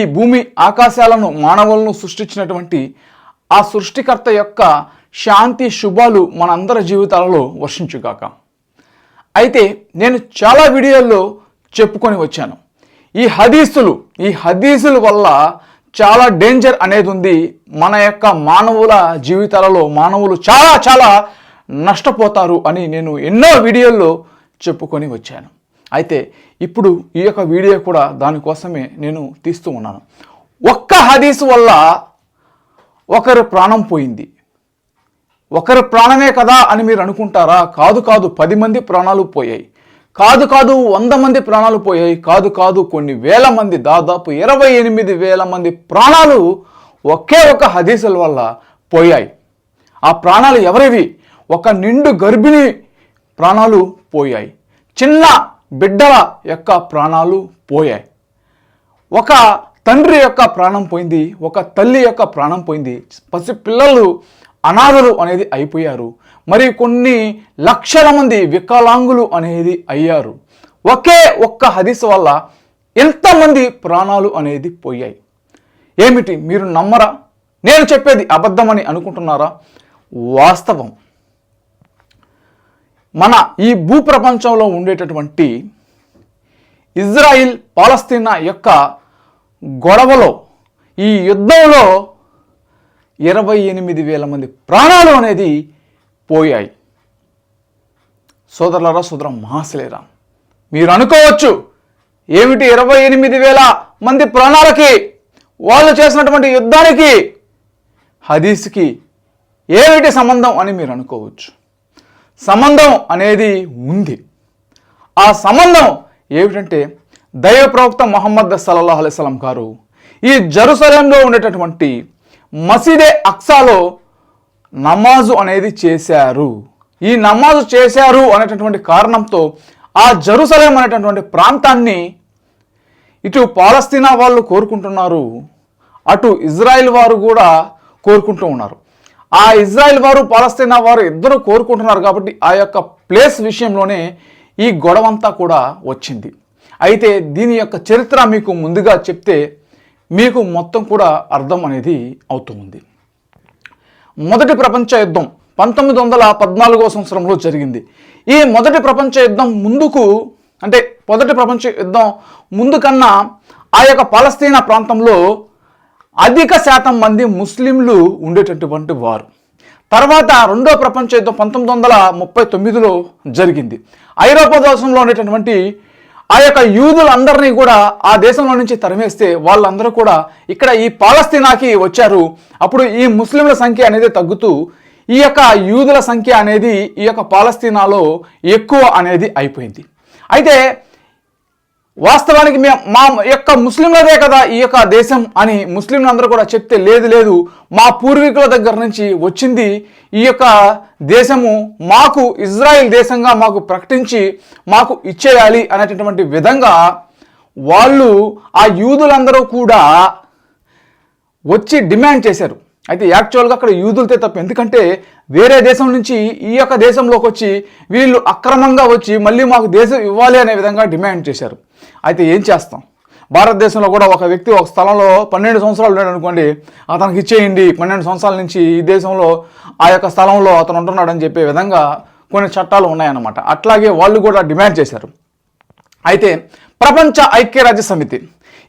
ఈ భూమి ఆకాశాలను మానవులను సృష్టించినటువంటి ఆ సృష్టికర్త యొక్క శాంతి శుభాలు మనందరి జీవితాలలో వర్షించుగాక. అయితే నేను చాలా వీడియోల్లో చెప్పుకొని వచ్చాను. ఈ హదీసులు ఈ హదీసుల వల్ల చాలా డేంజర్ అనేది ఉంది మన యొక్క మానవుల జీవితాలలో. మానవులు చాలా చాలా నష్టపోతారు అని నేను ఎన్నో వీడియోల్లో చెప్పుకొని వచ్చాను. అయితే ఇప్పుడు ఈ యొక్క వీడియో కూడా దానికోసమే నేను తీస్తూ ఉన్నాను. ఒక్క హదీసు వల్ల ఒకరి ప్రాణం పోయింది. ఒకరి ప్రాణమే కదా అని మీరు అనుకుంటారా? కాదు కాదు పది మంది ప్రాణాలు పోయాయి. కాదు కాదు వంద మంది ప్రాణాలు పోయాయి. కాదు కాదు కొన్ని వేల మంది దాదాపు ఇరవై ఎనిమిది వేల మంది ప్రాణాలు ఒకే ఒక హదీసుల వల్ల పోయాయి. ఆ ప్రాణాలు ఎవరివి? ఒక నిండు గర్భిణి ప్రాణాలు పోయాయి. చిన్న బిడ్డల యొక్క ప్రాణాలు పోయాయి. ఒక తండ్రి యొక్క ప్రాణం పోయింది ఒక తల్లి యొక్క ప్రాణం పోయింది. పసి పిల్లలు అనాథలు అనేది అయిపోయారు. మరి కొన్ని లక్షల మంది వికలాంగులు అనేది అయ్యారు. ఒకే ఒక్క హదీస్ వల్ల ఎంతమంది ప్రాణాలు అనేది పోయాయి? ఏమిటి మీరు నమ్మరా? నేను చెప్పేది అబద్ధమని అనుకుంటున్నారా? వాస్తవం. మన ఈ భూప్రపంచంలో ఉండేటటువంటి ఇజ్రాయిల్ పాలస్తీనా యొక్క గొడవలో ఈ యుద్ధంలో ఇరవై ఎనిమిది వేల మంది ప్రాణాలు అనేది పోయాయి. సోదరులరా సోదర మహాశలేరా మీరు అనుకోవచ్చు ఏమిటి ఇరవై ఎనిమిది వేల మంది ప్రాణాలకి వాళ్ళు చేసినటువంటి యుద్ధానికి హదీస్కి ఏమిటి సంబంధం అని మీరు అనుకోవచ్చు. సంబంధం అనేది ఉంది. ఆ సంబంధం ఏమిటంటే దైవ ప్రవక్త మొహమ్మద్ సల్లల్లాహు అలైస్లం గారు ఈ జరుసలంలో ఉండేటటువంటి మసీదే అక్సాలో నమాజు అనేది చేశారు. ఈ నమాజు చేశారు అనేటటువంటి కారణంతో ఆ జెరూసలేం అనేటటువంటి ప్రాంతాన్ని ఇటు పాలస్తీనా వాళ్ళు కోరుకుంటున్నారు. అటు ఇజ్రాయిల్ వారు కూడా కోరుకుంటూ ఉన్నారు. ఆ ఇజ్రాయెల్ వారు పాలస్తీనా వారు ఇద్దరు కోరుకుంటున్నారు కాబట్టి ఆ యొక్క ప్లేస్ విషయంలోనే ఈ గొడవంతా కూడా వచ్చింది. అయితే దీని యొక్క చరిత్ర మీకు ముందుగా చెప్తే మీకు మొత్తం కూడా అర్థం అనేది అవుతుంది. మొదటి ప్రపంచ యుద్ధం పంతొమ్మిది వందల పద్నాలుగో సంవత్సరంలో జరిగింది. ఈ మొదటి ప్రపంచ యుద్ధం ముందుకు అంటే మొదటి ప్రపంచ యుద్ధం ముందు కన్నా ఆ యొక్క పాలస్తీనా ప్రాంతంలో అధిక శాతం మంది ముస్లింలు ఉండేటటువంటి వారు. తర్వాత రెండో ప్రపంచ యుద్ధం పంతొమ్మిది వందల ముప్పై తొమ్మిదిలో జరిగింది. ఐరోపా దేశంలో ఉండేటటువంటి ఆ యొక్క యూదులందరినీ కూడా ఆ దేశంలో నుంచి తరిమేస్తే వాళ్ళందరూ కూడా ఇక్కడ ఈ పాలస్తీనాకి వచ్చారు. అప్పుడు ఈ ముస్లింల సంఖ్య అనేది తగ్గుతూ ఈ యొక్క యూదుల సంఖ్య అనేది ఈ యొక్క పాలస్తీనాలో ఎక్కువ అనేది అయిపోయింది. అయితే వాస్తవానికి మేము మా యొక్క ముస్లింలదే కదా ఈ యొక్క దేశం అని ముస్లింలందరూ కూడా చెప్తే లేదు లేదు. మా పూర్వీకుల దగ్గర నుంచి వచ్చింది ఈ యొక్క దేశము మాకు ఇజ్రాయెల్ దేశంగా మాకు ప్రకటించి మాకు ఇచ్చేయాలి అనేటటువంటి విధంగా వాళ్ళు ఆ యూదులందరూ కూడా వచ్చి డిమాండ్ చేశారు. అయితే యాక్చువల్గా అక్కడ యూదులతే తప్ప ఎందుకంటే వేరే దేశం నుంచి ఈ యొక్క దేశంలోకి వచ్చి వీళ్ళు అక్రమంగా వచ్చి మళ్ళీ మాకు దేశం ఇవ్వాలి అనే విధంగా డిమాండ్ చేశారు. అయితే ఏం చేస్తాం? భారతదేశంలో కూడా ఒక వ్యక్తి ఒక స్థలంలో పన్నెండు సంవత్సరాలు ఉన్నాడు అనుకోండి అతనికి ఇచ్చేయండి. పన్నెండు సంవత్సరాల నుంచి ఈ దేశంలో ఆ యొక్క స్థలంలో అతను ఉంటున్నాడని చెప్పే విధంగా కొన్ని చట్టాలు ఉన్నాయన్నమాట. అట్లాగే వాళ్ళు కూడా డిమాండ్ చేశారు. అయితే ప్రపంచ ఐక్యరాజ్య సమితి.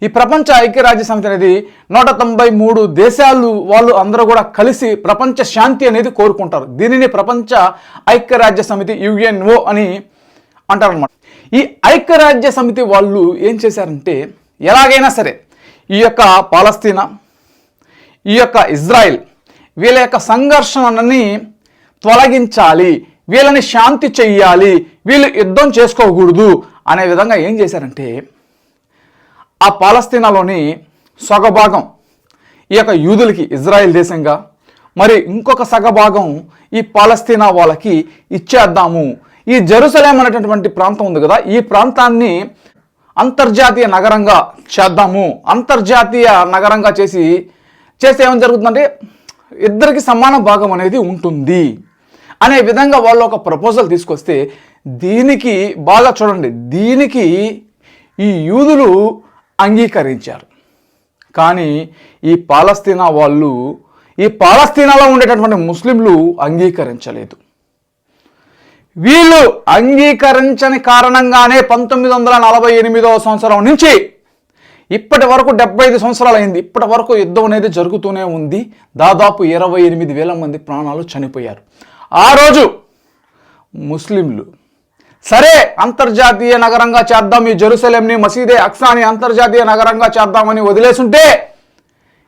ఈ ప్రపంచ ఐక్యరాజ్య సమితి అనేది నూట తొంభై మూడు దేశాలు వాళ్ళు అందరూ కూడా కలిసి ప్రపంచ శాంతి అనేది కోరుకుంటారు. దీనిని ప్రపంచ ఐక్యరాజ్య సమితి యుఎన్ఓ అని అంటారనమాట ఈ ఐక్యరాజ్య సమితి వాళ్ళు ఏం చేశారంటే ఎలాగైనా సరే ఈ యొక్క పాలస్తీనా ఈ యొక్క ఇజ్రాయెల్ వీళ్ళ యొక్క సంఘర్షణని తొలగించాలి వీళ్ళని శాంతి చెయ్యాలి వీళ్ళు యుద్ధం చేసుకోకూడదు అనే విధంగా ఏం చేశారంటే ఆ పాలస్తీనాలోని సగభాగం ఈ యొక్క యూదులకి ఇజ్రాయెల్ దేశంగా మరి ఇంకొక సగభాగం ఈ పాలస్తీనా వాళ్ళకి ఇచ్చేద్దాము ఈ జెరూసలేం అనేటటువంటి ప్రాంతం ఉంది కదా ఈ ప్రాంతాన్ని అంతర్జాతీయ నగరంగా చేద్దాము. అంతర్జాతీయ నగరంగా చేసి చేస్తే ఏమని జరుగుతుందంటే ఇద్దరికి సమాన భాగం అనేది ఉంటుంది. అనే విధంగా వాళ్ళు ఒక ప్రపోజల్ తీసుకొస్తే దీనికి బాగా చూడండి దీనికి ఈ యూదులు అంగీకరించారు. కానీ ఈ పాలస్తీనా వాళ్ళు ఈ పాలస్తీనాలో ఉండేటటువంటి ముస్లింలు అంగీకరించలేదు. వీళ్ళు అంగీకరించని కారణంగానే పంతొమ్మిది వందల నలభై ఎనిమిదవ సంవత్సరం నుంచి ఇప్పటి వరకు డెబ్బై ఐదు సంవత్సరాలు అయింది. ఇప్పటి వరకు యుద్ధం అనేది జరుగుతూనే ఉంది. దాదాపు ఇరవై ఎనిమిది వేల మంది ప్రాణాలు చనిపోయారు. ఆ రోజు ముస్లింలు సరే అంతర్జాతీయ నగరంగా చేద్దాం ఈ జెరూసలేంని మసీదే అక్సాని అంతర్జాతీయ నగరంగా చేద్దామని వదిలేసుంటే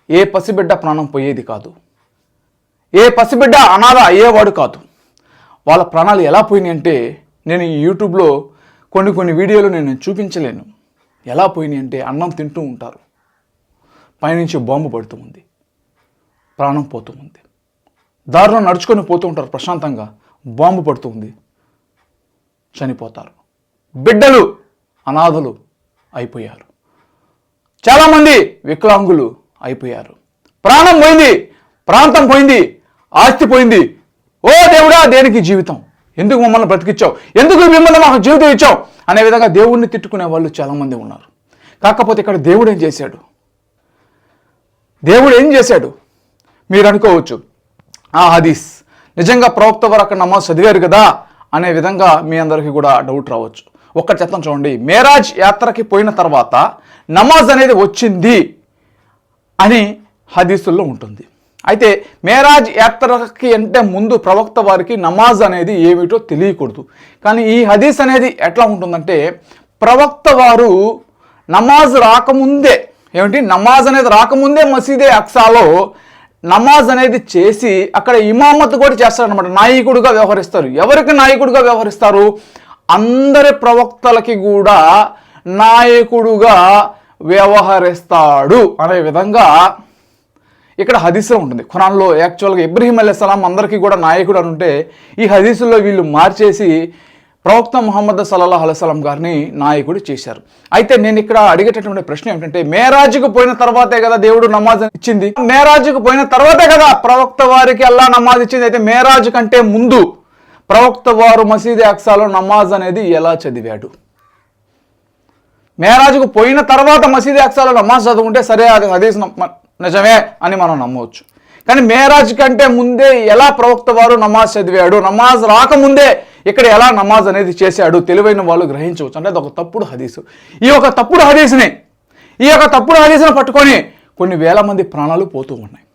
ఏ పసిబిడ్డ ప్రాణం పోయేది కాదు. ఏ పసిబిడ్డ అనాథ అయ్యేవాడు కాదు. వాళ్ళ ప్రాణాలు ఎలా పోయినాయంటే నేను ఈ యూట్యూబ్లో కొన్ని కొన్ని వీడియోలు నేను చూపించలేను. ఎలా పోయినాయంటే అన్నం తింటూ ఉంటారు. పైనుంచి బాంబు పడుతూ ఉంది. ప్రాణం పోతూ ఉంది. దారిలో నడుచుకొని పోతూ ఉంటారు ప్రశాంతంగా. బాంబు పడుతూ ఉంది. చనిపోతారు. బిడ్డలు అనాథలు అయిపోయారు. చాలామంది వికలాంగులు అయిపోయారు. ప్రాణం పోయింది ప్రాంతం పోయింది ఆస్తి పోయింది ఓ దేవుడా దేనికి జీవితం? ఎందుకు మమ్మల్ని బ్రతికిచ్చావు? ఎందుకు మిమ్మల్ని మాకు జీవితం ఇచ్చావు? అనే విధంగా దేవుణ్ణి తిట్టుకునే వాళ్ళు చాలామంది ఉన్నారు. కాకపోతే ఇక్కడ దేవుడు ఏం చేశాడు? దేవుడు ఏం చేశాడు? మీరు అనుకోవచ్చు ఆ హదీస్ నిజంగా ప్రవక్త వారు అక్కడ నమాజ్ చదివారు కదా? అనే విధంగా మీ అందరికీ కూడా డౌట్ రావచ్చు. ఒక్క చెప్తాను చూడండి మేరాజ్ యాత్రకి పోయిన తర్వాత నమాజ్ అనేది వచ్చింది అని హదీసుల్లో ఉంటుంది. అయితే మేరాజ్ యాత్రకి అంటే ముందు ప్రవక్త వారికి నమాజ్ అనేది ఏమిటో తెలియకూడదు. కానీ ఈ హదీస్ అనేది ఎట్లా ఉంటుందంటే ప్రవక్త వారు నమాజ్ రాకముందే ఏమిటి నమాజ్ అనేది రాకముందే మసీదే అక్సాలో నమాజ్ అనేది చేసి అక్కడ ఇమామత్ కూడా చేస్తారనమాట నాయకుడిగా వ్యవహరిస్తారు. ఎవరికి నాయకుడిగా వ్యవహరిస్తారు? అందరి ప్రవక్తలకి కూడా నాయకుడుగా వ్యవహరిస్తాడు. అనే విధంగా ఇక్కడ హదీస్లో ఉంటుంది. ఖురాన్లో యాక్చువల్గా ఇబ్రహీం సలాం అందరికీ కూడా నాయకుడు అని ఉంటే ఈ హదీసుల్లో వీళ్ళు మార్చేసి ప్రవక్త ముహమ్మద్ సల్లాహ్ అలైస్లాం గారిని నాయకుడు చేశారు. అయితే నేను ఇక్కడ అడిగేటటువంటి ప్రశ్న ఏమిటంటే మేరాజుకు పోయిన తర్వాతే కదా దేవుడు నమాజ్ ఇచ్చింది? మేరాజుకు పోయిన తర్వాతే కదా ప్రవక్త వారికి అల్లా నమాజ్ ఇచ్చింది. అయితే మేరాజు కంటే ముందు ప్రవక్త వారు మసీద్ అక్సాలో నమాజ్ అనేది ఎలా చదివాడు? మేరాజుకు పోయిన తర్వాత మసీద్ అక్సాలో నమాజ్ చదువుకుంటే సరే అది హదీస్ నిజమే అని మనం నమ్మవచ్చు. కానీ మేరాజ్ కంటే ముందే ఎలా ప్రవక్త వారు నమాజ్ చదివాడు నమాజ్ రాకముందే ఇక్కడ ఎలా నమాజ్ అనేది చేశాడు తెలివైన వాళ్ళు గ్రహించవచ్చు. అంటే అది ఒక తప్పుడు హదీసు. ఈ యొక్క తప్పుడు హదీసుని ఈ యొక్క తప్పుడు హదీసుని పట్టుకొని కొన్ని వేల మంది ప్రాణాలు పోతూ ఉన్నాయి.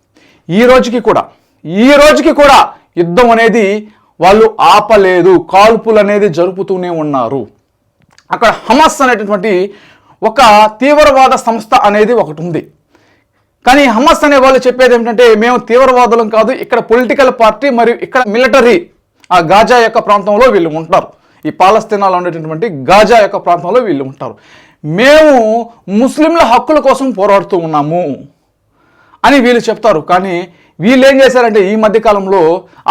ఈ రోజుకి కూడా ఈ రోజుకి కూడా యుద్ధం అనేది వాళ్ళు ఆపలేదు కాల్పులు అనేది జరుపుతూనే ఉన్నారు. అక్కడ హమస్ అనేటటువంటి ఒక తీవ్రవాద సంస్థ అనేది ఒకటి ఉంది. కానీ హమస్ అనే వాళ్ళు చెప్పేది ఏమిటంటే మేము తీవ్రవాదులం కాదు ఇక్కడ పొలిటికల్ పార్టీ మరియు ఇక్కడ మిలిటరీ ఆ గాజా యొక్క ప్రాంతంలో వీళ్ళు ఉంటారు. ఈ పాలస్తీనాలో ఉండేటటువంటి గాజా యొక్క ప్రాంతంలో వీళ్ళు ఉంటారు. మేము ముస్లింల హక్కుల కోసం పోరాడుతూ ఉన్నాము అని వీళ్ళు చెప్తారు. కానీ వీళ్ళు ఏం చేశారంటే ఈ మధ్యకాలంలో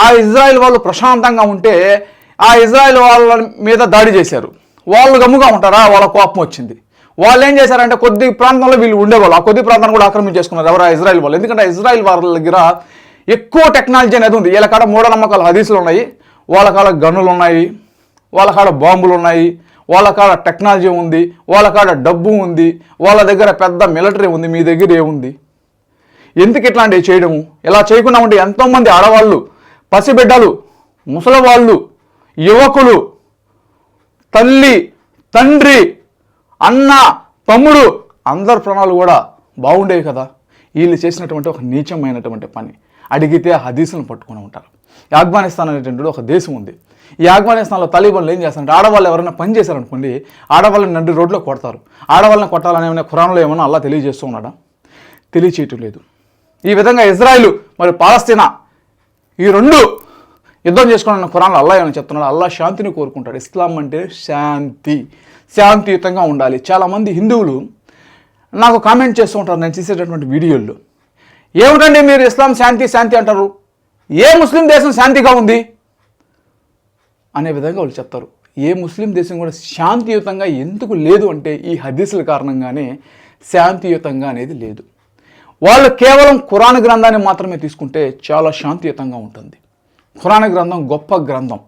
ఆ ఇజ్రాయెల్ వాళ్ళు ప్రశాంతంగా ఉంటే ఆ ఇజ్రాయెల్ వాళ్ళ మీద దాడి చేశారు. వాళ్ళు గమ్ముగా ఉంటారా? వాళ్ళ కోపం వచ్చింది. వాళ్ళు ఏం చేశారంటే కొద్ది ప్రాంతంలో వీళ్ళు ఉండేవాళ్ళు. ఆ కొద్ది ప్రాంతాన్ని కూడా ఆక్రమించేసుకున్నారు ఎవరు ఆ ఇజ్రాయెల్ వాళ్ళు. ఎందుకంటే ఆ ఇజ్రాయెల్ వాళ్ళ దగ్గర ఎక్కువ టెక్నాలజీ అనేది ఉంది. వీళ్ళ కాడ మూఢనమ్మకాలు హదీసులు ఉన్నాయి. వాళ్ళ కాడ గన్నులు ఉన్నాయి. వాళ్ళ కాడ బాంబులు ఉన్నాయి. వాళ్ళ కాడ టెక్నాలజీ ఉంది. వాళ్ళ కాడ డబ్బు ఉంది. వాళ్ళ దగ్గర పెద్ద మిలిటరీ ఉంది. మీ దగ్గర ఏముంది? ఎందుకు ఇట్లాంటివి చేయడము? ఇలా చేయకుండా ఉంటే ఎంతోమంది ఆడవాళ్ళు పసిబిడ్డలు ముసలవాళ్ళు యువకులు తల్లి తండ్రి అన్న తమ్ముడు అందరి ప్రాణాలు కూడా బాగుండేవి కదా. వీళ్ళు చేసినటువంటి ఒక నీచమైనటువంటి పని. అడిగితే హదీసులను పట్టుకుని ఉంటారు. ఈ ఆఫ్ఘనిస్తాన్ అనేటువంటి ఒక దేశం ఉంది. ఈ ఆఫ్ఘనిస్తాన్లో తలీబన్లు ఏం చేస్తారంటే ఆడవాళ్ళు ఎవరైనా పని చేశారనుకోండి ఆడవాళ్ళని నడి రోడ్లో కొడతారు. ఆడవాళ్ళని కొట్టాలని ఏమైనా ఖురాన్లో ఏమన్నా అల్లా తెలియజేస్తూ ఉన్నాడా? తెలియచేయటం లేదు. ఈ విధంగా ఇజ్రాయిల్ మరియు పాలస్తీనా ఈ రెండు యుద్ధం చేసుకోవాలన్న ఖురాన్లో అల్లా ఏమైనా చెప్తున్నాడు? అల్లా శాంతిని కోరుకుంటాడు. ఇస్లాం అంటే శాంతి. శాంతియుతంగా ఉండాలి. చాలామంది హిందువులు నాకు కామెంట్ చేస్తూ ఉంటారు నేను చేసేటటువంటి వీడియోల్లో. ఏమిటండి మీరు ఇస్లాం శాంతి శాంతి అంటారు? ఏ ముస్లిం దేశం శాంతిగా ఉంది? అనే విధంగా వాళ్ళు చెప్తారు. ఏ ముస్లిం దేశం కూడా శాంతియుతంగా ఎందుకు లేదు అంటే ఈ హదీసుల కారణంగానే శాంతియుతంగా అనేది లేదు. వాళ్ళు కేవలం ఖురాన్ గ్రంథాన్ని మాత్రమే తీసుకుంటే చాలా శాంతియుతంగా ఉంటుంది. ఖురాన్ గ్రంథం గొప్ప గ్రంథం.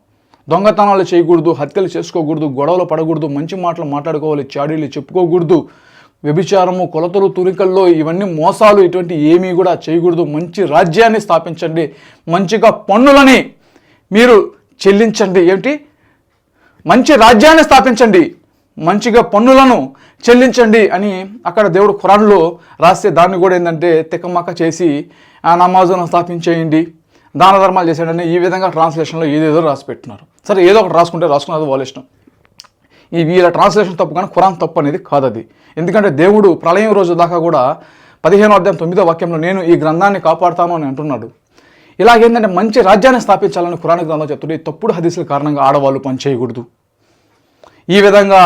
దొంగతనాలు చేయకూడదు హత్యలు చేసుకోకూడదు గొడవలు పడకూడదు మంచి మాటలు మాట్లాడుకోవాలి చాడీలు చెప్పుకోకూడదు వ్యభిచారము కొలతలు తునికల్లో ఇవన్నీ మోసాలు ఇటువంటి ఏమీ కూడా చేయకూడదు. మంచి రాజ్యాన్ని స్థాపించండి మంచిగా పన్నులని మీరు చెల్లించండి. ఏమిటి? మంచి రాజ్యాన్ని స్థాపించండి మంచిగా పన్నులను చెల్లించండి అని అక్కడ దేవుడు ఖురాన్లో రాస్తే దాన్ని కూడా ఏంటంటే తికమక చేసి ఆ నమాజును స్థాపించేయండి. దాన ధర్మాలు చేసేయండి ఈ విధంగా ట్రాన్స్లేషన్లో ఏదేదో రాసి పెట్టినారు. సరే ఏదో ఒకటి రాసుకుంటే రాసుకున్నది వాళ్ళ ఇష్టం. ఈ వీళ్ళ ట్రాన్స్లేషన్ తప్పు కానీ ఖురాన్ తప్పు అనేది కాదు అది ఎందుకంటే దేవుడు ప్రళయం రోజు దాకా కూడా పదిహేనో అధ్యాయం తొమ్మిదో వాక్యంలో నేను ఈ గ్రంథాన్ని కాపాడుతాను అని అంటున్నాడు. ఇలాగేంటంటే మంచి రాజ్యాన్ని స్థాపించాలని ఖురాన్ గ్రంథం చెప్తుంది. తప్పుడు హదీసుల కారణంగా ఆడవాళ్ళు పని చేయకూడదు. ఈ విధంగా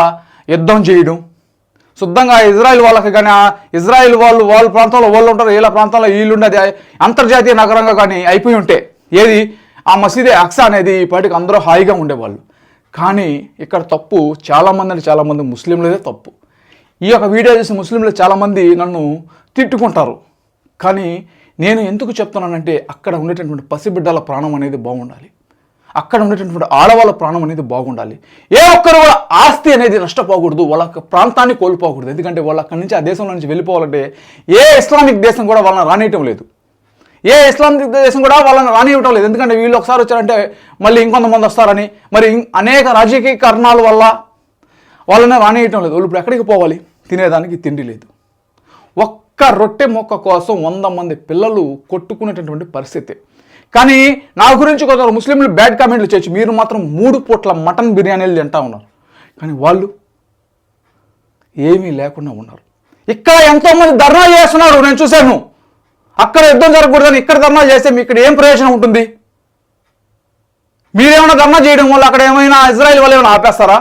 యుద్ధం చేయడం శుద్ధంగా ఇజ్రాయెల్ వాళ్ళకి కానీ ఆ ఇజ్రాయెల్ వాళ్ళు వాళ్ళ ప్రాంతంలో వాళ్ళు ఉంటారు వీళ్ళ ప్రాంతంలో వీళ్ళు అంతర్జాతీయ నగరంగా కానీ అయిపోయి ఉంటే ఏది? ఆ మసీదే అక్సా అనేది ఈ పాటికి అందరూ హాయిగా ఉండేవాళ్ళు. కానీ ఇక్కడ తప్పు చాలామంది అంటే చాలామంది ముస్లింలదే తప్పు. ఈ యొక్క వీడియో చూసి ముస్లింలు చాలామంది నన్ను తిట్టుకుంటారు. కానీ నేను ఎందుకు చెప్తున్నానంటే అక్కడ ఉండేటటువంటి పసిబిడ్డల ప్రాణం అనేది బాగుండాలి. అక్కడ ఉండేటటువంటి ఆడవాళ్ళ ప్రాణం అనేది బాగుండాలి. ఏ ఒక్కరు కూడా ఆస్తి అనేది నష్టపోకూడదు. వాళ్ళ ప్రాంతాన్ని కోల్పోకూడదు. ఎందుకంటే వాళ్ళు అక్కడి నుంచి ఆ దేశంలో నుంచి వెళ్ళిపోవాలంటే ఏ ఇస్లామిక్ దేశం కూడా వాళ్ళని రానియటం లేదు. ఏ ఇస్లామిక్ దేశం కూడా వాళ్ళని రానివ్వటం లేదు. ఎందుకంటే వీళ్ళు ఒకసారి వచ్చారంటే మళ్ళీ ఇంకొంతమంది వస్తారని మరి ఇం- అనేక రాజకీయ కారణాల వల్ల వాళ్ళని రానియటం లేదు. వాళ్ళు ఇప్పుడు ఎక్కడికి పోవాలి? తినేదానికి తిండి లేదు. ఒక్క రొట్టె మొక్క కోసం వంద మంది పిల్లలు కొట్టుకునేటటువంటి పరిస్థితి. కానీ నా గురించి కొందరు ముస్లింలు బ్యాడ్ కామెంట్లు చేయొచ్చు. మీరు మాత్రం మూడు పూట్ల మటన్ బిర్యానీలు తింటా ఉన్నారు. కానీ వాళ్ళు ఏమీ లేకుండా ఉన్నారు. ఇక్కడ ఎంతోమంది ధర్నా చేస్తున్నారు. నేను చూశాను. అక్కడ యుద్ధం జరగకూడదని ఇక్కడ ధర్నా చేస్తే మీకు ఇక్కడ ఏం ప్రయోజనం ఉంటుంది? మీరేమైనా ధర్నా చేయడం వల్ల అక్కడ ఏమైనా ఇజ్రాయెల్ వాళ్ళు ఏమైనా ఆపేస్తారా?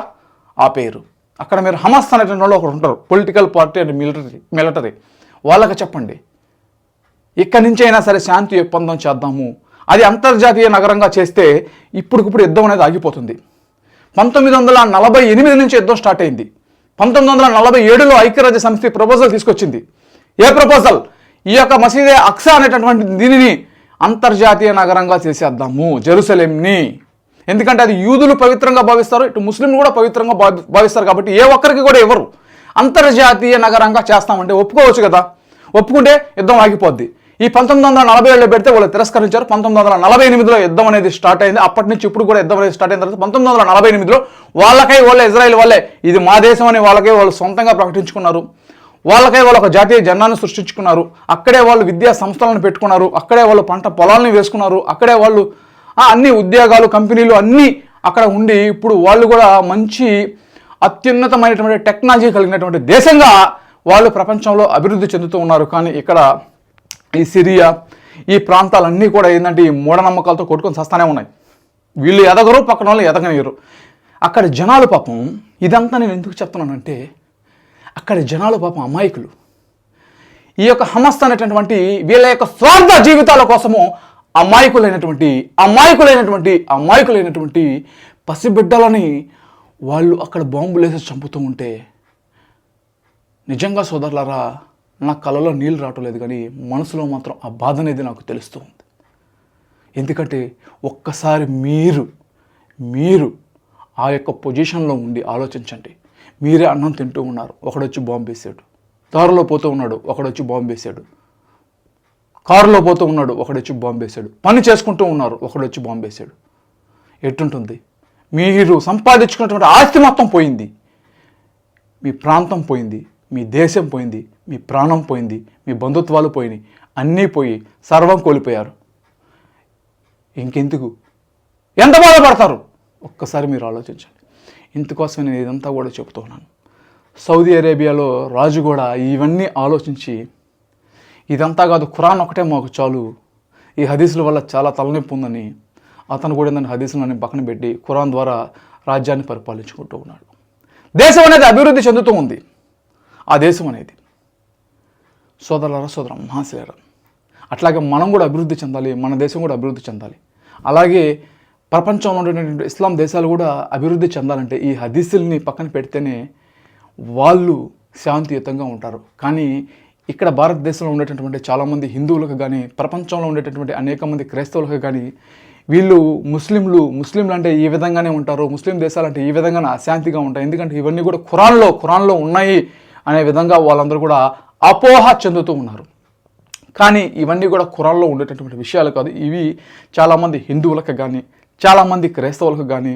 ఆపేయరు. అక్కడ మీరు హమస్ అనేటువంటి వాళ్ళు ఒకరు ఉంటారు. Political party and military military. వాళ్ళకి చెప్పండి. ఇక్కడి నుంచి అయినా సరే శాంతి ఒప్పందం చేద్దాము. అది అంతర్జాతీయ నగరంగా చేస్తే ఇప్పటికిప్పుడు యుద్ధం అనేది ఆగిపోతుంది. పంతొమ్మిది వందల నలభై ఎనిమిది నుంచి యుద్ధం స్టార్ట్ అయింది. పంతొమ్మిది వందల నలభై ఏడులో ఐక్యరాజ్య సమితి ప్రపోజల్ తీసుకొచ్చింది. ఏ ప్రపోజల్ ఈ యొక్క మసీదే అక్సా అనేటటువంటి దీనిని అంతర్జాతీయ నగరంగా చేసేద్దాము జెరూసలేంని. ఎందుకంటే అది యూదులు పవిత్రంగా భావిస్తారు ఇటు ముస్లింలు కూడా పవిత్రంగా భావి భావిస్తారు కాబట్టి ఏ ఒక్కరికి కూడా ఇవ్వరు అంతర్జాతీయ నగరంగా చేస్తామంటే ఒప్పుకోవచ్చు కదా? ఒప్పుకుంటే యుద్ధం ఆగిపోద్ది. ఈ పంతొమ్మిది వందల నలభై ఏళ్ళు పెడితే వాళ్ళు తిరస్కరించారు. పంతొమ్మిది వందల నలభై ఎనిమిదిలో యుద్ధం అనేది స్టార్ట్ అయింది. అప్పటి నుంచి ఇప్పుడు కూడా యుద్ధం అనేది స్టార్ట్ అయిన తర్వాత పంతొమ్మిది వందల నలభై ఎనిమిదిలో వాళ్ళకై వాళ్ళే ఇజ్రాయెల్ వాళ్ళే ఇది మా దేశం అని వాళ్ళకే వాళ్ళు సొంతంగా ప్రకటించుకున్నారు. వాళ్ళకై వాళ్ళు ఒక జాతీయ జెండాను సృష్టించుకున్నారు. అక్కడే వాళ్ళు విద్యా సంస్థలను పెట్టుకున్నారు. అక్కడే వాళ్ళు పంట పొలాలను వేసుకున్నారు. అక్కడే వాళ్ళు అన్ని ఉద్యోగాలు కంపెనీలు అన్నీ అక్కడ ఉండి ఇప్పుడు వాళ్ళు కూడా మంచి అత్యున్నతమైనటువంటి టెక్నాలజీ కలిగినటువంటి దేశంగా వాళ్ళు ప్రపంచంలో అభివృద్ధి చెందుతూ ఉన్నారు. కానీ ఇక్కడ ఈ సిరియా ఈ ప్రాంతాలన్నీ కూడా ఏంటంటే ఈ మూఢనమ్మకాలతో కొట్టుకొని సస్తానే ఉన్నాయి. వీళ్ళు ఎదగరు పక్కన వాళ్ళు ఎదగనియరు అక్కడ జనాలు పాపం ఇదంతా నేను ఎందుకు చెప్తున్నానంటే అక్కడ జనాలు పాపం అమాయకులు. ఈ యొక్క హమస్ అనేటటువంటి వీళ్ళ యొక్క స్వార్థ జీవితాల కోసము అమాయకులైనటువంటి అమాయకులైనటువంటి అమాయకులైనటువంటి పసిబిడ్డలని వాళ్ళు అక్కడ బాంబులు వేసి చంపుతూ ఉంటే నిజంగా సోదరులారా నా కళలో నీళ్ళు రావటం లేదు కానీ మనసులో మాత్రం ఆ బాధ అనేది నాకు తెలుస్తూ ఉంది. ఎందుకంటే ఒక్కసారి మీరు మీరు ఆ యొక్క పొజిషన్లో ఉండి ఆలోచించండి. మీరే అన్నం తింటూ ఉన్నారు. ఒకడొచ్చి బాంబు వేసాడు. దారిలో పోతూ ఉన్నాడు. ఒకడొచ్చి బాంబు వేసాడు. కారులో పోతూ ఉన్నాడు. ఒకడొచ్చి బాంబు వేసాడు. పని చేసుకుంటూ ఉన్నారు. ఒకడొచ్చి బాంబు వేసాడు. ఎట్టుంటుంది? మీరు సంపాదించుకున్నటువంటి ఆస్తి మొత్తం పోయింది. మీ ప్రాంతం పోయింది. మీ దేశం పోయింది. మీ ప్రాణం పోయింది మీ బంధుత్వాలు పోయినాయి అన్నీ పోయి సర్వం కోల్పోయారు. ఇంకెందుకు? ఎంత బాధపడతారు? ఒక్కసారి మీరు ఆలోచించండి. ఇందుకోసం నేను ఇదంతా కూడా చెబుతున్నాను ఉన్నాను. సౌదీ అరేబియాలో రాజు కూడా ఇవన్నీ ఆలోచించి ఇదంతా కాదు ఖురాన్ ఒకటే మాకు చాలు. ఈ హదీసుల వల్ల చాలా తలనొప్పి ఉందని అతను కూడా ఏంటంటే హదీసులని పక్కన పెట్టి ఖురాన్ ద్వారా రాజ్యాన్ని పరిపాలించుకుంటూ ఉన్నాడు. దేశం అనేది అభివృద్ధి చెందుతూ ఉంది. ఆ దేశం అనేది సోదరులారా సోదరం మహాశిలరా అట్లాగే మనం కూడా అభివృద్ధి చెందాలి మన దేశం కూడా అభివృద్ధి చెందాలి. అలాగే ప్రపంచంలో ఉండేటువంటి ఇస్లాం దేశాలు కూడా అభివృద్ధి చెందాలంటే ఈ హదీసుల్ని పక్కన పెడితేనే వాళ్ళు శాంతియుతంగా ఉంటారు. కానీ ఇక్కడ భారతదేశంలో ఉండేటటువంటి చాలామంది హిందువులకు కానీ ప్రపంచంలో ఉండేటటువంటి అనేక మంది క్రైస్తవులకు కానీ వీళ్ళు ముస్లింలు ముస్లింలు అంటే ఈ విధంగానే ఉంటారు ముస్లిం దేశాలు అంటే ఈ విధంగానే అశాంతిగా ఉంటాయి. ఎందుకంటే ఇవన్నీ కూడా ఖురాన్లో ఖురాన్లో ఉన్నాయి అనే విధంగా వాళ్ళందరూ కూడా అపోహ చెందుతూ ఉన్నారు. కానీ ఇవన్నీ కూడా ఖురాన్లో ఉండేటటువంటి విషయాలు కాదు. ఇవి చాలామంది హిందువులకు కానీ చాలామంది క్రైస్తవులకు కానీ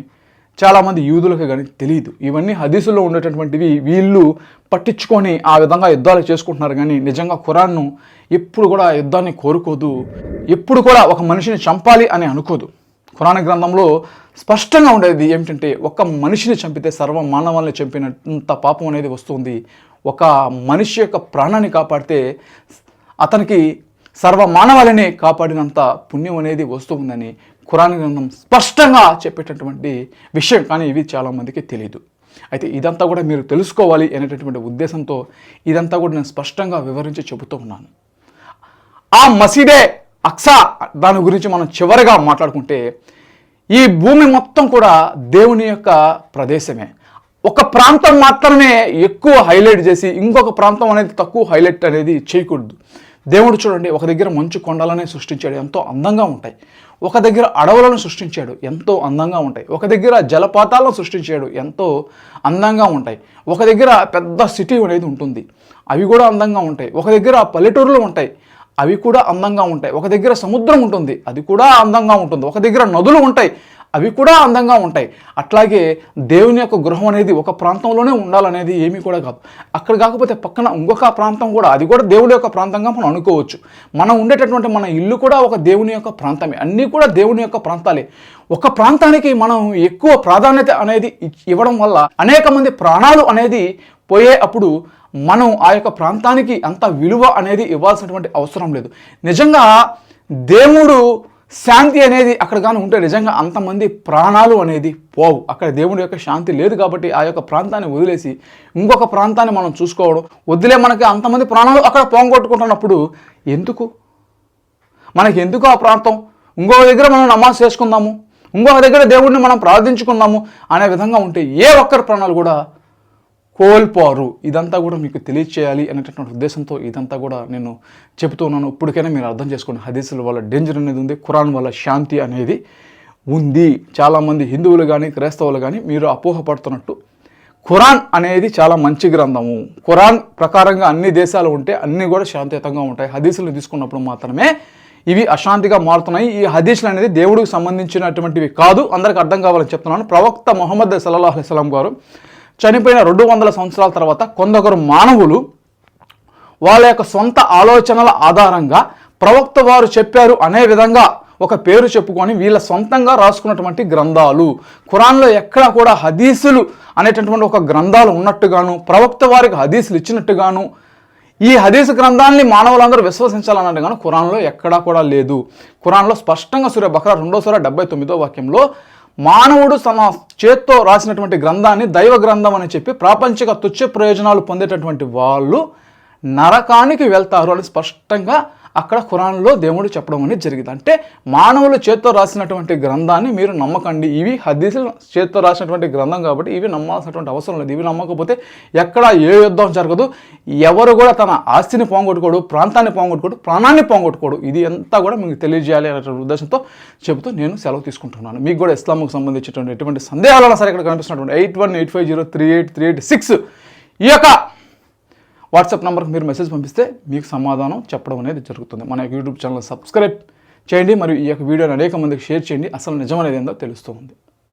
చాలామంది యూదులకు కానీ తెలియదు. ఇవన్నీ హదీసుల్లో ఉండేటటువంటివి వీళ్ళు పట్టించుకొని ఆ విధంగా యుద్ధాలు చేసుకుంటున్నారు. కానీ నిజంగా ఖురాన్ను ఎప్పుడు కూడా యుద్ధాన్ని కోరుకోదు. ఎప్పుడు కూడా ఒక మనిషిని చంపాలి అని అనుకోదు. ఖురాన్ గ్రంథంలో స్పష్టంగా ఉండేది ఏమిటంటే ఒక మనిషిని చంపితే సర్వ మానవాళ్ళని చంపినంత పాపం అనేది వస్తుంది. ఒక మనిషి యొక్క ప్రాణాన్ని కాపాడితే అతనికి సర్వ మానవాళిని కాపాడినంత పుణ్యం అనేది వస్తుందని ఖురాన్ గ్రంథం స్పష్టంగా చెప్పేటటువంటి విషయం. కానీ ఇవి చాలామందికి తెలియదు అయితే ఇదంతా కూడా మీరు తెలుసుకోవాలి అనేటటువంటి ఉద్దేశంతో ఇదంతా కూడా నేను స్పష్టంగా వివరించి చెబుతూ ఉన్నాను. ఆ మసీదే అక్సా దాని గురించి మనం చివరిగా మాట్లాడుకుంటే ఈ భూమి మొత్తం కూడా దేవుని యొక్క ప్రదేశమే. ఒక ప్రాంతం మాత్రమే ఎక్కువ హైలైట్ చేసి ఇంకొక ప్రాంతం అనేది తక్కువ హైలైట్ అనేది చేయకూడదు. దేవుడు చూడండి ఒక దగ్గర మంచు కొండలనే సృష్టించాడు ఎంతో అందంగా ఉంటాయి. ఒక దగ్గర అడవులను సృష్టించాడు ఎంతో అందంగా ఉంటాయి. ఒక దగ్గర జలపాతాలను సృష్టించాడు ఎంతో అందంగా ఉంటాయి. ఒక దగ్గర పెద్ద సిటీ అనేది ఉంటుంది అవి కూడా అందంగా ఉంటాయి. ఒక దగ్గర పల్లెటూరులు ఉంటాయి అవి కూడా అందంగా ఉంటాయి. ఒక దగ్గర సముద్రం ఉంటుంది అది కూడా అందంగా ఉంటుంది. ఒక దగ్గర నదులు ఉంటాయి అవి కూడా అందంగా ఉంటాయి. అట్లాగే దేవుని యొక్క గృహం అనేది ఒక ప్రాంతంలోనే ఉండాలనేది ఏమీ కూడా కాదు. అక్కడ కాకపోతే పక్కన ఇంకొక ప్రాంతం కూడా అది కూడా దేవుడి యొక్క ప్రాంతంగా మనం అనుకోవచ్చు. మనం ఉండేటటువంటి మన ఇల్లు కూడా ఒక దేవుని యొక్క ప్రాంతమే. అన్నీ కూడా దేవుని యొక్క ప్రాంతాలే. ఒక ప్రాంతానికి మనం ఎక్కువ ప్రాధాన్యత అనేది ఇవ్వడం వల్ల అనేక మంది ప్రాణాలు అనేది పోయే అప్పుడు మనం ఆ యొక్క ప్రాంతానికి అంత విలువ అనేది ఇవ్వాల్సినటువంటి అవసరం లేదు. నిజంగా దేవుడు శాంతి అనేది అక్కడ కానీ ఉంటే నిజంగా అంతమంది ప్రాణాలు అనేది పోవు. అక్కడ దేవుడి యొక్క శాంతి లేదు కాబట్టి ఆ యొక్క ప్రాంతాన్ని వదిలేసి ఇంకొక ప్రాంతాన్ని మనం చూసుకోవడం. వదిలే మనకి అంతమంది ప్రాణాలు అక్కడ పోంగొట్టుకుంటున్నప్పుడు ఎందుకు? మనకి ఎందుకు ఆ ప్రాంతం? ఇంకొక దగ్గర మనం నమాజ్ చేసుకుందాము. ఇంకొక దగ్గర దేవుడిని మనం ప్రార్థించుకుందాము అనే విధంగా ఉంటే ఏ ఒక్కరి ప్రాణాలు కూడా కోల్పోరు. ఇదంతా కూడా మీకు తెలియచేయాలి అనేటటువంటి ఉద్దేశంతో ఇదంతా కూడా నేను చెబుతూ ఉన్నాను. ఇప్పటికైనా మీరు అర్థం చేసుకోండి. హదీసుల వల్ల డేంజర్ అనేది ఉంది ఖురాన్ వల్ల శాంతి అనేది ఉంది. చాలామంది హిందువులు కానీ క్రైస్తవులు కానీ మీరు అపోహపడుతున్నట్టు ఖురాన్ అనేది చాలా మంచి గ్రంథము. ఖురాన్ ప్రకారంగా అన్ని దేశాలు ఉంటే అన్నీ కూడా శాంతియుతంగా ఉంటాయి. హదీసులు తీసుకున్నప్పుడు మాత్రమే ఇవి అశాంతిగా మారుతున్నాయి. ఈ హదీసులు అనేది దేవుడికి సంబంధించినటువంటివి కాదు. అందరికి అర్థం కావాలని చెప్తున్నాను. ప్రవక్త మొహమ్మద్ సల్లాహ్ అలైస్లాం గారు చనిపోయిన రెండు వందల సంవత్సరాల తర్వాత కొందరు మానవులు వాళ్ళ యొక్క సొంత ఆలోచనల ఆధారంగా ప్రవక్త వారు చెప్పారు అనే విధంగా ఒక పేరు చెప్పుకొని వీళ్ళ సొంతంగా రాసుకున్నటువంటి గ్రంథాలు ఖురాన్లో ఎక్కడా కూడా హదీసులు అనేటటువంటి ఒక గ్రంథాలు ఉన్నట్టుగాను ప్రవక్త వారికి హదీసులు ఇచ్చినట్టుగాను ఈ హదీసు గ్రంథాన్ని మానవులందరూ విశ్వసించాలన్నట్టుగాను ఖురాన్లో ఎక్కడా కూడా లేదు. ఖురాన్లో స్పష్టంగా సూర్య బక్రా రెండో సూర డెబ్బై తొమ్మిదో వాక్యంలో మానవుడు తన చేత్తో రాసినటువంటి గ్రంథాన్ని దైవ గ్రంథం అని చెప్పి ప్రాపంచిక తుచ్చ ప్రయోజనాలు పొందేటటువంటి వాళ్ళు నరకానికి వెళ్తారు అని స్పష్టంగా అక్కడ ఖురాన్లో దేవుడు చెప్పడం అనేది జరిగింది. అంటే మానవులు చేత్తో రాసినటువంటి గ్రంథాన్ని మీరు నమ్మకండి. ఇవి హదీసులు చేత్తో రాసినటువంటి గ్రంథం కాబట్టి ఇవి నమ్మాల్సినటువంటి అవసరం లేదు. ఇవి నమ్మకపోతే ఎక్కడ ఏ యుద్ధం జరగదు. ఎవరు కూడా తన ఆస్తిని పోగొట్టుకోడు ప్రాంతాన్ని పోగొట్టుకోడు ప్రాణాన్ని పోగొట్టుకోడు. ఇది అంతా కూడా మీకు తెలియజేయాలి అనేటువంటి ఉద్దేశంతో చెబుతూ నేను సెలవు తీసుకుంటున్నాను. మీకు కూడా ఇస్లాంకు సంబంధించినటువంటి ఎటువంటి సందేహాలైనా సరే ఇక్కడ కనిపిస్తున్నటువంటి eight one eight five zero three eight three eight six ఈ యొక్క వాట్సాప్ నెంబర్కి మీరు మెసేజ్ పంపిస్తే మీకు సమాధానం చెప్పడం అనేది జరుగుతుంది. మన యొక్క యూట్యూబ్ ఛానల్ సబ్స్క్రైబ్ చేయండి మరియు ఈ యొక్క వీడియోని అనేక మందికి షేర్ చేయండి. అసలు నిజం అనేది ఏందో తెలుస్తూ ఉంది.